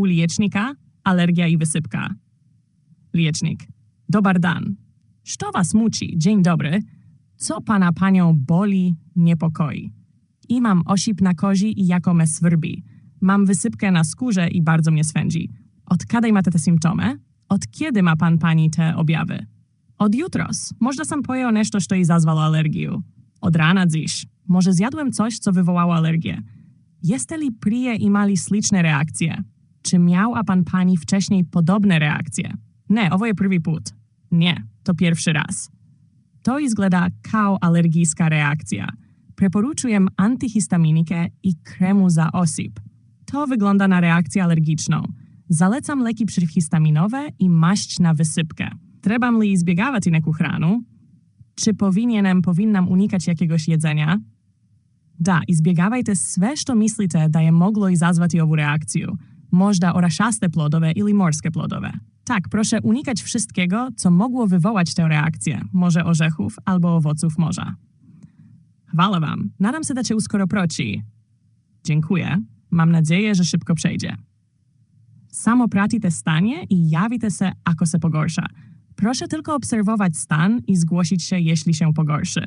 U liecznika alergia i wysypka. Liecznik. Dobar dan. Co was muci? Dzień dobry. Co pana panią boli, niepokoi? I mam osip na kozi i jako me svrbi. Mam wysypkę na skórze i bardzo mnie swędzi. Od kiedy ma te symptomy? Od kiedy ma pan pani te objawy? Od jutros. Można sam poje nešto što izazwalo alergiju. Od rana dziś. Może zjadłem coś, co wywołało alergię. Jeste li prije imali slične reakcje? Czy miał a pan pani wcześniej podobne reakcje? Nie, ovo je prvi put. Nie, to pierwszy raz. To izgleda kao alergijska reakcja. Preporučujem antihistaminikę i kremu za osip. To wygląda na reakcję alergiczną. Zalecam leki przeciwhistaminowe i maść na wysypkę. Trebam li izbjegavati neku hranu? Czy powinienem, powinnam unikać jakiegoś jedzenia? Da, izbjegavajte sve što mislite da je moglo izazvati ovu reakciju. Možda oraszaste plodove ili morskie plodove. Tak, proszę unikać wszystkiego, co mogło wywołać tę reakcję, może orzechów albo owoców morza. Chwała wam. Nadam się, da cię uskoro proci. Dziękuję. Mam nadzieję, że szybko przejdzie. Samo pratite stanie i jawite se, ako se pogorsza. Proszę tylko obserwować stan i zgłosić się, jeśli się pogorszy.